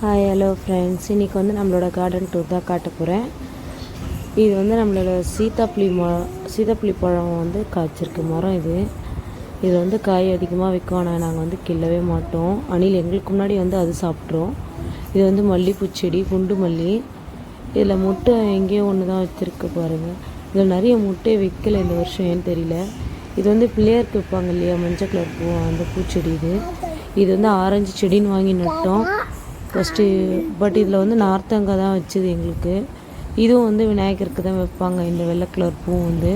Hi hello friends இன்றைக்கி வந்து நம்மளோட கார்டன் டூர் தான் காட்ட போகிறேன் இது வந்து நம்மளோட சீத்தாப்புளி ம சீத்தாப்புளி பழம் வந்து காய்ச்சிருக்கு மரம் இது. இது வந்து காய் அதிகமாக விற்கும். ஆனால் நாங்கள் வந்து கிள்ளவே மாட்டோம். அணில் எங்களுக்கு முன்னாடி வந்து அது சாப்பிட்றோம். இது வந்து மல்லிப்பூ செடி குண்டு மல்லி. இதில் முட்டை எங்கேயோ ஒன்று தான் வச்சுருக்கு பாருங்கள் இதில் நிறைய முட்டை விற்கலை இந்த வருஷம் ஏன்னு தெரியல. இது வந்து பிள்ளையாருக்கு வைப்பாங்க இல்லையா? மஞ்சள் கலர் பூ அந்த பூச்செடி இது. இது வந்து ஆரஞ்சு செடின்னு வாங்கி நட்டோம். ஃபஸ்ட்டு பட் இதில் வந்து நார்த்தங்காய் தான் வச்சுது எங்களுக்கு. இதுவும் வந்து விநாயகருக்கு தான் வைப்பாங்க. இந்த வெள்ளை கலர் பூ வந்து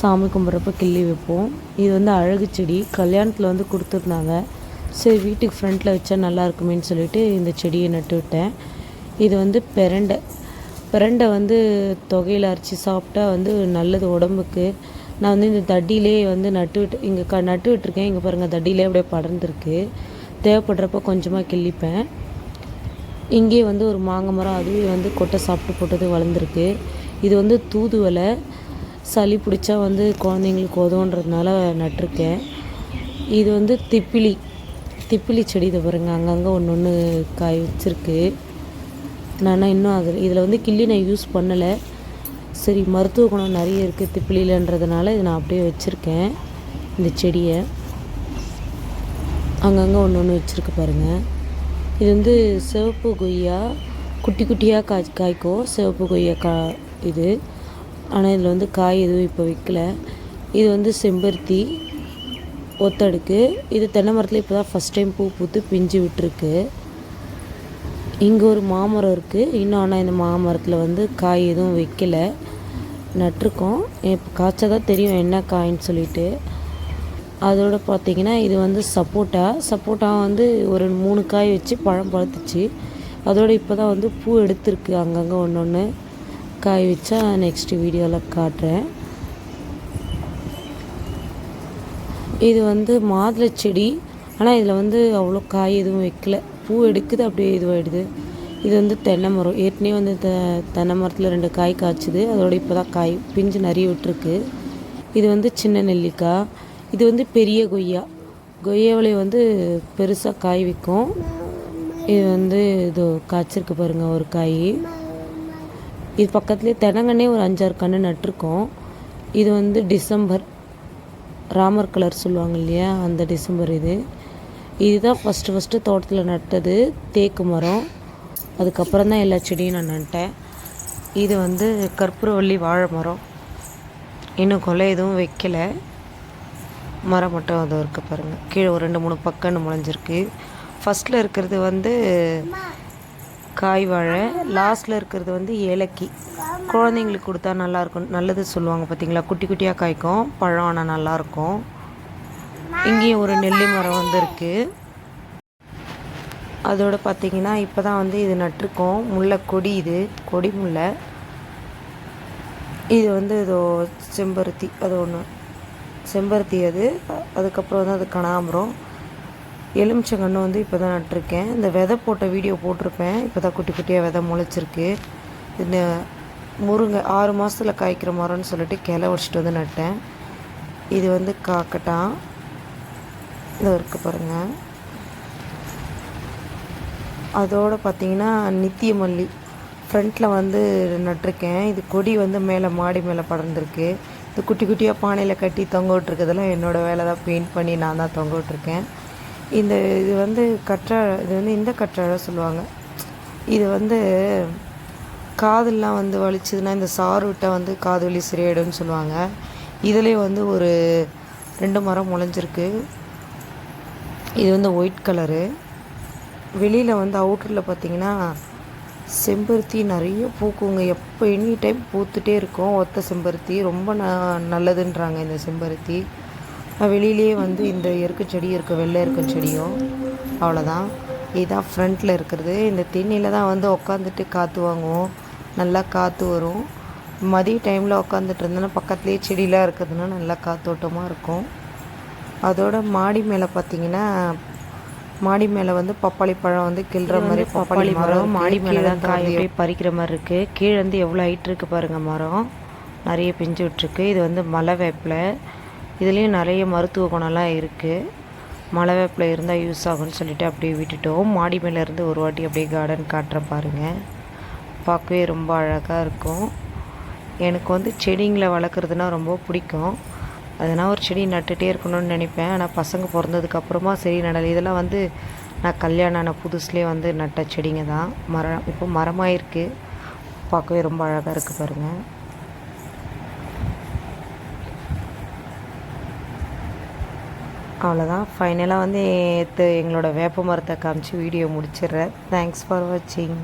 சாமி கும்பிட்றப்ப கிள்ளி வைப்போம். இது வந்து அழகு செடி. கல்யாணத்தில் வந்து கொடுத்துருந்தாங்க. சரி வீட்டுக்கு ஃப்ரண்ட்டில் வச்சா நல்லா இருக்குமேனு சொல்லிட்டு இந்த செடியை நட்டு விட்டேன். இது வந்து பெரண்டை. பிரண்டை வந்து தொகையில் அரைச்சி சாப்பிட்டா வந்து நல்லது உடம்புக்கு. நான் வந்து இந்த தட்டிலே வந்து நட்டு விட்டு இங்கே க நட்டு விட்டுருக்கேன். இங்கே பாருங்கள் தட்டிலே அப்படியே படர்ந்துருக்கு. தேவைப்படுறப்ப கொஞ்சமாக கிள்ளிப்பேன். இங்கேயே வந்து ஒரு மாங்காய் மரம் அதுவே வந்து கொட்டை சாப்பிட்டு போட்டது வளர்ந்துருக்கு. இது வந்து தூதுவலை சளி பிடிச்சா வந்து குழந்தைங்களுக்கு உதவுன்றதுனால நட்டிருக்கேன். இது வந்து திப்பிலி திப்பிலி செடி இதை பாருங்க அங்கங்கே ஒன்று ஒன்று காய் வச்சுருக்கு. நான் இன்னும் அது இதில் வந்து கிள்ளி நான் யூஸ் பண்ணலை. சரி மருத்துவ குணம் நிறைய இருக்குது திப்பிலிலன்றதுனால இதை நான் அப்படியே வச்சுருக்கேன் இந்த செடியை. அங்கங்கே ஒன்று ஒன்று வச்சுருக்கு பாருங்கள் இது வந்து சிவப்பு கொய்யா குட்டி குட்டியாக காய் காய்க்கும் சிவப்பு கொய்யா கா இது. ஆனால் இதில் வந்து காய் எதுவும் இப்போ வைக்கல. இது வந்து செம்பருத்தி ஒத்தடுக்கு. இது தென்னை மரத்தில் இப்போ தான் ஃபஸ்ட் டைம் பூ பூத்து பிஞ்சு விட்டுருக்கு. இங்கே ஒரு மாமரம் இருக்குது இன்னும் ஆனால் இந்த மாமரத்தில் வந்து காய் எதுவும் வைக்கல. நட்டிருக்கோம். இப்போ காய்ச்சா தான் தெரியும் என்ன காயின்னு சொல்லிட்டு. அதோட பார்த்தீங்கன்னா இது வந்து சப்போட்டா. சப்போட்டா வந்து ஒரு மூணு காய் வச்சு பழம் பழுத்துச்சு. அதோட இப்போ தான் வந்து பூ எடுத்திருக்கு அங்கங்கே ஒன்று ஒன்று காய் வச்சா நெக்ஸ்ட் வீடியோவில் காட்டுறேன். இது வந்து மாதுளை செடி. ஆனால் இதில் வந்து அவ்வளோ காய் எதுவும் வைக்கல. பூ எடுக்குது அப்படியே இதுவாகிடுது இது வந்து தென்னை மரம். ஏற்கனவே வந்து த தென்னை மரத்தில் ரெண்டு காய் காய்ச்சுது. அதோட இப்போ தான் காய் பிஞ்சு நிறைய விட்டுருக்கு. இது வந்து சின்ன நெல்லிக்காய். இது வந்து பெரிய கொய்யா. கொய்யாவிலே வந்து பெருசாக காய் விற்கும் இது வந்து இது காய்ச்சிருக்கு பாருங்கள் ஒரு காய். இது பக்கத்துலேயே தெனங்கன்னே ஒரு அஞ்சாறு கன்று நட்டிருக்கோம். இது வந்து டிசம்பர் ராமர் கலர் சொல்லுவாங்க இல்லையா அந்த டிசம்பர் இது. இதுதான் ஃபஸ்ட்டு ஃபஸ்ட்டு தோட்டத்தில் நட்டது தேக்கு மரம். அதுக்கப்புறம் தான் எல்லா செடியும் நான் நட்டேன். இது வந்து கற்பூரவள்ளி வாழை மரம். இன்னும் கொலை எதுவும் வைக்கலை. மரம் மட்டும் அது இருக்குது பாருங்கள் கீழே ஒரு ரெண்டு மூணு பக்கம்னு முளைஞ்சிருக்கு. ஃபஸ்ட்டில் இருக்கிறது வந்து காய் வாழை லாஸ்ட்டில் இருக்கிறது வந்து ஏலக்கி. குழந்தைங்களுக்கு கொடுத்தா நல்லாயிருக்கும் நல்லது சொல்லுவாங்க பார்த்தீங்களா குட்டி குட்டியாக காய்க்கும். பழம் ஆனால் நல்லாயிருக்கும் இங்கேயும் ஒரு நெல்லி மரம் வந்து இருக்குது அதோட பார்த்தீங்கன்னா இப்போ தான் வந்து இது நட்டிருக்கோம். முல்லை கொடி இது. கொடி முல்லை. இது வந்து இதோ செம்பருத்தி அது ஒன்று செம்பருத்தி அது. அதுக்கப்புறம் வந்து அது கனாம்பரம். எலுமிச்சங்கன்று வந்து இப்போ தான் நட்டிருக்கேன். இந்த விதை போட்ட வீடியோ போட்டிருப்பேன். இப்போ தான் குட்டி குட்டியாக விதை முளைச்சிருக்கு. இந்த முருங்கை ஆறு மாதத்தில் காய்க்கிற மரம்னு சொல்லிட்டு கிளை வச்சுட்டு வந்து நட்டேன். இது வந்து காக்கட்டான். இதை இருக்கு பாருங்கள் அதோடு பார்த்தீங்கன்னா நித்திய மல்லி ஃப்ரண்ட்டில் வந்து நட்டிருக்கேன். இது கொடி வந்து மேலே மாடி மேலே படர்ந்துருக்கு. இந்த குட்டி குட்டியாக பானையில் கட்டி தொங்க விட்ருக்கிறதெல்லாம் என்னோடய வேலை தான். பெயிண்ட் பண்ணி நான் தான் தொங்க விட்ருக்கேன் இந்த இது வந்து கற்றாழை இது வந்து இந்த கற்றாழை சொல்லுவாங்க. இது வந்து காதெல்லாம் வந்து வலிச்சதுன்னா இந்த சாறு விட்டால் வந்து காது வலி சரியாயிடும்னு சொல்லுவாங்க. இதிலே வந்து ஒரு ரெண்டு மரம் முளைஞ்சிருக்கு. இது வந்து ஒயிட் கலரு. வெளியில் வந்து அவுட்டரில் பார்த்தீங்கன்னா செம்பருத்தி நிறைய பூக்குங்க. எப்போ எனி டைம் பூத்துட்டே இருக்கும். ஒத்த செம்பருத்தி. ரொம்ப ந நல்லதுன்றாங்க இந்த செம்பருத்தி. வெளியிலேயே வந்து இந்த எருக்க செடி இருக்க. வெள்ளை இருக்கும் செடியும் அவ்வளோதான் இதுதான் ஃப்ரண்ட்டில் இருக்கிறது. இந்த தென்னியில் தான் வந்து உக்காந்துட்டு காற்று வாங்குவோம். நல்லா காற்று வரும். மதிய டைமில் உக்காந்துட்டு இருந்தோன்னா பக்கத்துலேயே செடியெலாம் இருக்கிறதுனா நல்லா காற்றோட்டமாக இருக்கும். அதோட மாடி மேலே பார்த்தீங்கன்னா மாடி மேலே வந்து பப்பாளி பழம் வந்து கிள்ற மாதிரி பப்பாளி மரம் மாடி மேலே தான் காய் அப்படியே பறிக்கிற மாதிரி இருக்குது கீழே வந்து எவ்வளோ ஹைட் இருக்குது பாருங்கள் மரம். நிறைய பிஞ்சு விட்ருக்கு இது வந்து மலை வேப்பிலை இதுலேயும் நிறைய மருத்துவ குணம்லாம் இருக்குது மலை வேப்பிலை இருந்தால் யூஸ் ஆகும்னு சொல்லிட்டு அப்படியே விட்டுட்டோம். மாடி மேலே இருந்து ஒரு வாட்டி அப்படியே கார்டன் காட்டுறேன் பாருங்கள் பார்க்கவே ரொம்ப அழகாக இருக்கும். எனக்கு வந்து செடிங்களை வளர்க்குறதுனா ரொம்ப பிடிக்கும். அதனால் ஒரு செடி நட்டுகிட்டே இருக்கணும்னு நினைப்பேன். ஆனால் பசங்க பிறந்ததுக்கப்புறமா சரி நடல. இதெல்லாம் வந்து நான் கல்யாணம் ஆன புதுசுலேயே வந்து நட்ட செடிங்க தான். மரம் இப்போ மரமாக இருக்குது பார்க்கவே ரொம்ப அழகாக இருக்குது பாருங்கள் அவ்வளோதான் ஃபைனலாக வந்து எங்களோட வேப்ப மரத்தை காமிச்சு வீடியோ முடிச்சிடுறேன். தேங்க்ஸ் ஃபார் வாட்சிங்